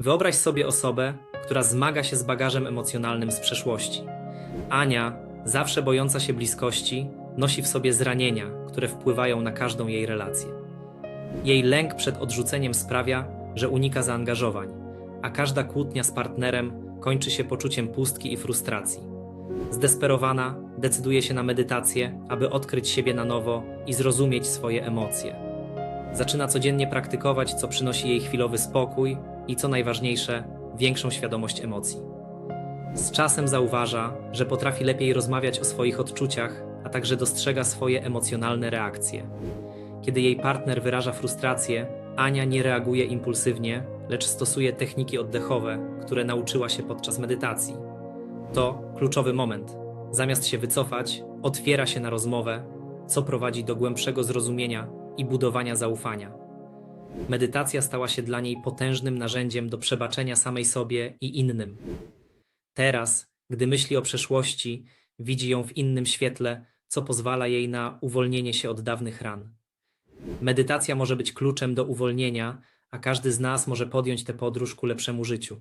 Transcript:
Wyobraź sobie osobę, która zmaga się z bagażem emocjonalnym z przeszłości. Ania, zawsze bojąca się bliskości, nosi w sobie zranienia, które wpływają na każdą jej relację. Jej lęk przed odrzuceniem sprawia, że unika zaangażowań, a każda kłótnia z partnerem kończy się poczuciem pustki i frustracji. Zdesperowana, decyduje się na medytację, aby odkryć siebie na nowo i zrozumieć swoje emocje. Zaczyna codziennie praktykować, co przynosi jej chwilowy spokój i, co najważniejsze, większą świadomość emocji. Z czasem zauważa, że potrafi lepiej rozmawiać o swoich odczuciach, a także dostrzega swoje emocjonalne reakcje. Kiedy jej partner wyraża frustrację, Ania nie reaguje impulsywnie, lecz stosuje techniki oddechowe, które nauczyła się podczas medytacji. To kluczowy moment. Zamiast się wycofać, otwiera się na rozmowę, co prowadzi do głębszego zrozumienia i budowania zaufania. Medytacja stała się dla niej potężnym narzędziem do przebaczenia samej sobie i innym. Teraz, gdy myśli o przeszłości, widzi ją w innym świetle, co pozwala jej na uwolnienie się od dawnych ran. Medytacja może być kluczem do uwolnienia, a każdy z nas może podjąć tę podróż ku lepszemu życiu.